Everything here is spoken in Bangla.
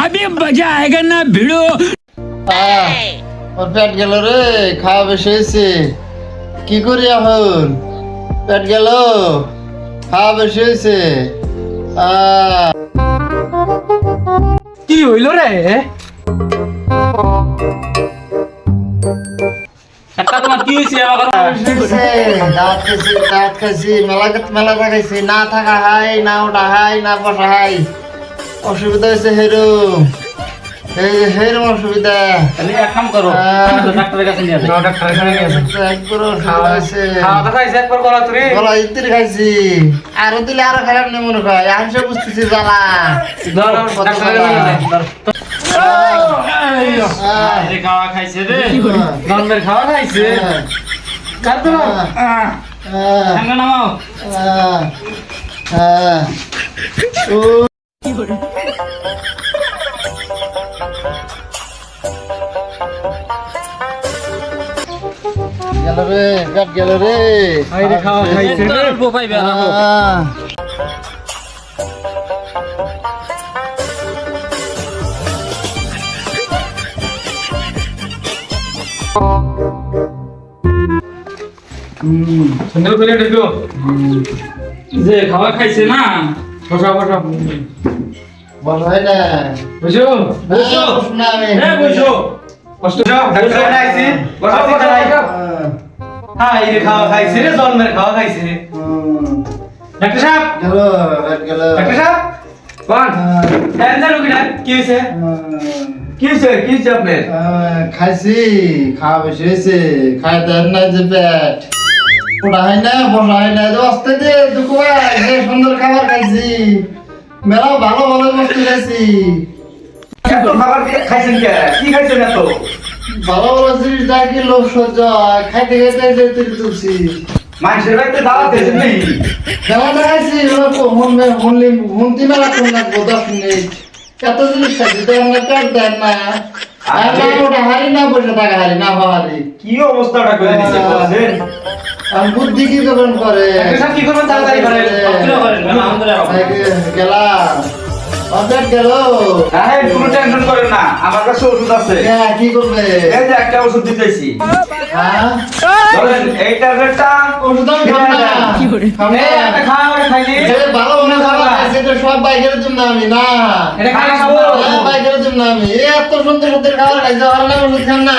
अभी मजा आएगा ना भिड़ो আহ, ওর পেট গেল রে খাওয়া বেশি হয়েছে কি করি এখন পেট গেল খাওয়া বেশি হয়েছে আহ, কি হইল রে একটা তোমার কি হয়েছে আমার বেশি হয়েছে। দাঁত খাইছি দাঁত খাইছি মেলা মেলা খাইছি না থাকা হাই না ওটা হাই না বসা হাই অসুবিধা হয়েছে হেরুম এই যে হেরুম অসুবিধা। তাহলে এক কাম করো ডাক্তারের কাছে নিয়ে যাও ডাক্তার এখানে নিয়ে আসেন একবার অসুবিধা হয়েছে। খাওয়া দাওয়া খাইছে একবার বলা তুই গলা ইত্তির খাইছি। আরও দিলে আরও খারাপ নেই মনে হয়। আমি সব বুঝতেছি জ্বালা। ধর ডাক্তার এখানে নিয়ে যান খাওয়া খাইছে রে। খাওয়া খাইছে। কার। তো নামাও। আহ, আহ। ও, গেল রে পেট গেল রে আইরে খাওয়া খাইছে রে অল্প পাইবে আর রাখো। আহ। হুম সুন্দর করে দেখো যে খাওয়া খাইছে না বসা বসা। বল হয় না বুঝো বসো। না এ বসো। কষ্ট ডাক্তার এখানে আইছি বসা বসা হ্যাঁ এই খাওয়া খাইছে রে জন্মের খাওয়া খাইছে। রে ডাক্তার সাহেব। গেল পেট গেল। ডাক্তার সাহেব। কোন ক্যান্সার রোগীটা কি হয়েছে? কি হয়েছে? কি হয়েছে আপনার? খাইছি। খাওয়া বেশি হয়েছে। খাই দেন না যে পেট। ওটা হয় না বসা হয় না যে অস্তে দিয়ে দুঃখ যে সুন্দর খাবার খাইছি মেলা ভালো ভালো বস্তু খাইছি। এত খাবার খাইছেন কে? কি খাইছেন এত? ভালো ভালো জিনিস যা কি লোক সহ্য হয়, খাইতে খাইতে যে তুলি তুলছি। মানুষের বাড়িতে দাওয়াত দিয়েছেন নাকি? যেমন দেখাইছি শুনলি শুনতি না রাখুন লাগবো দশ মিনিট। এত জিনিস খাইছি তো আমরা দেন না। আর। না ওটা হারি না বসে থাকা হারি না হারি কি অবস্থাটা করে বলছেন? আর বুদ্ধি কি করবেন করে কি করবেন? তাড়াতাড়ি করেন। গেলাম। অপেট গেল। কোনো টেনশন করেন না। আমার কাছে ওষুধ আছে। হ্যাঁ, কি করবে? এই যে একটা ওষুধ দিতেছি। হ্যাঁ? ধরেন এই ট্যাবলেটটা ওষুধ আমি না। খাব না। এই একটা খাওয়া করে খাইলি। যে ভালো মনে এটা সব বাইকের জন্য আমি না। এটা হ্যাঁ, বাইকের জন্য আমি। এত সুন্দর সুন্দর খাবার খাইছে আর ওষুধ খান না